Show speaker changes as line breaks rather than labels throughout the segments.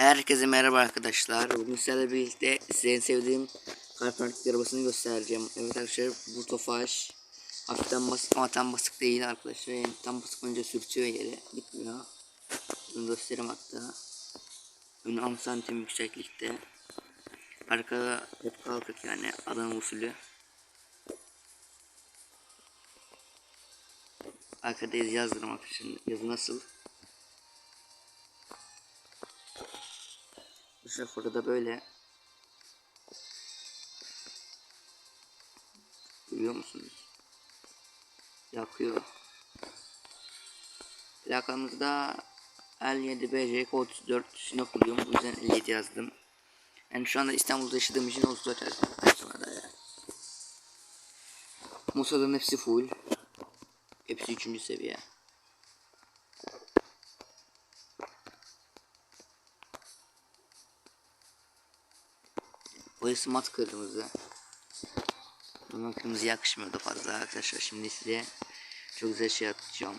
Herkese merhaba arkadaşlar. Bugün sizlerle birlikte size en sevdiğim kalp arabasını göstereceğim. Evet arkadaşlar bu Tofaş. Hafiften basık ama tam basık değil arkadaşlar. Yani tam basık önce sürtüyor yere. Gitmiyor. Bunu göstereyim hatta. Önü 10 santim yükseklikte. Arkada hep kalkık yani adam usulü. Arkada yazı yazdırım arkadaşlar. Yazı nasıl? İşte burada böyle. Görüyor musunuz? Yakıyor. Plakamızda L7BC 34 Sinop buluyorum. Bu yüzden 57 yazdım. Yani şu anda İstanbul'da yaşadığım için 34 yazdım. Sonra da ya. Musa'nın hepsi full. Hepsi 3. seviye. Boyası mat kırmızı. Buna kırmızı yakışmıyordu fazla arkadaşlar. Şimdi size çok güzel şey atacağım.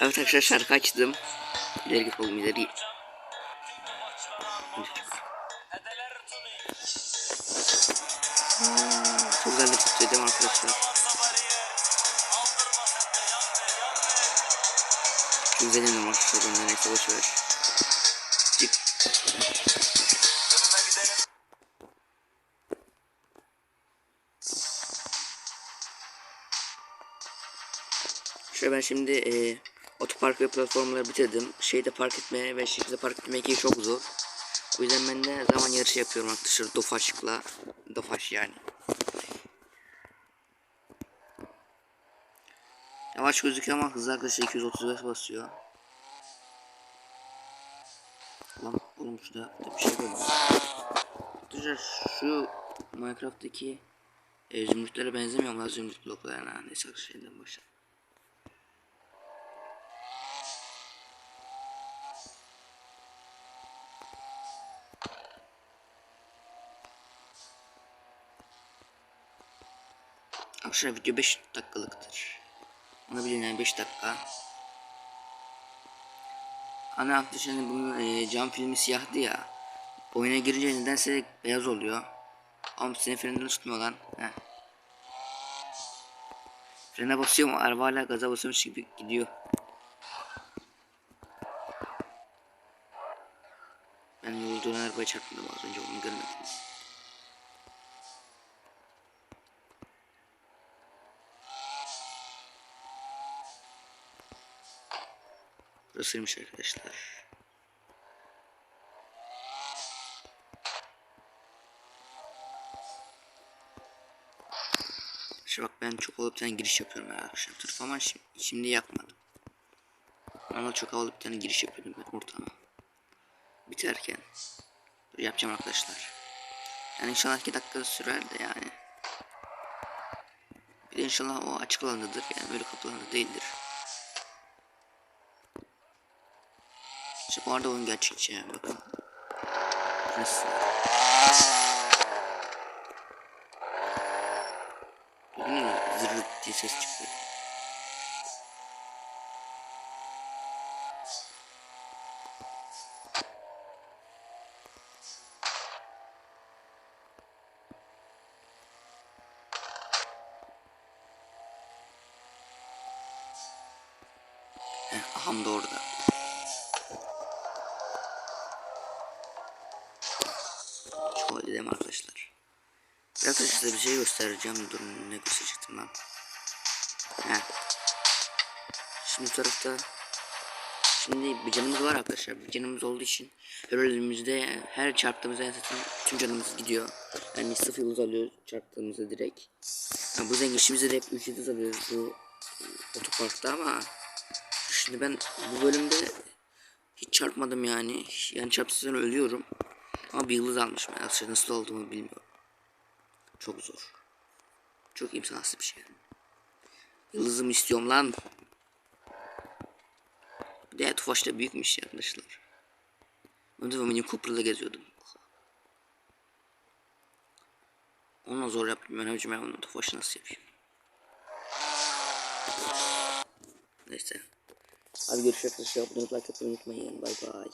Evet arkadaşlar şarkı açtım. İleri git oğlum ileri. Çok güzel de tutuyor arkadaşlar. Çok güzel indim arkadaşlar. Ondan neyse boşver. Çık. Şöyle ben şimdi e, otopark ve platformları bitirdim. Şeyde park etme ve şekilde park etmek çok zor. O yüzden ben de zaman yarışı yapıyorum arkadaşlar Dofaş'la. Dofaş yani. Yavaş gözüküyor ama hızlı arkadaşlar 235 basıyor. Lan oğlum şurada bir şey böyle. Arkadaşlar şu Minecraft'taki e, zümrütlere benzemiyor mu? Zümrüt bloklarına. Neyse şeyden başlayalım. Arkadaşlar video 5 dakikalıktır. Onu bilin yani 5 dakika. Ana arkadaşlar bunun e, cam filmi siyahtı ya. Oyuna girince nedense beyaz oluyor. Ama senin frenden tutmuyor lan. Heh. Frene basıyor mu? Araba hala gaza basıyormuş gibi gidiyor. Ben yolda dönen arabaya çarptım az önce onu görmedim. Burasıymış arkadaşlar. Şu bak ben çok havalı bir tane giriş yapıyorum her akşam tırp ama şimdi, şimdi yapmadım. Ama çok havalı bir tane giriş yapıyordum ben ortama. Biterken. Yapacağım arkadaşlar. Yani inşallah 2 dakika sürer de yani. Bir de inşallah o açık alandadır yani böyle kapı değildir. İşte bu arada oyun gerçekçi bakın. Nasıl? Duydun mu? Diye ses çıktı. Heh, aham da orada. Şöyle dedim arkadaşlar. Da size bir şey göstereceğim. Durun ne gösterecektim lan. He. Şimdi bu tarafta Şimdi bir canımız var arkadaşlar. Bir canımız olduğu için her ölümümüzde her çarptığımızda zaten tüm canımız gidiyor. Yani sıfır yıldız alıyoruz çarptığımızda direkt. Yani bu zenginliğimizde de hep 3 yıldız alıyoruz bu e, otoparkta ama şimdi ben bu bölümde hiç çarpmadım yani. Yani çarpsızdan ölüyorum. Ama bir yıldız almışım. Yani nasıl olduğumu bilmiyorum. Çok zor. Çok imkansız bir şey. Yıldızımı istiyorum lan. Bir de Tufaş'ta büyükmüş ya arkadaşlar. De benim Cooper'la geziyordum. Onunla zor yaptım ben hocam ben onu Tufaş'ı nasıl yapayım. Neyse. Hadi görüşürüz arkadaşlar. Abone olmayı like atmayı unutmayın. Bay bay.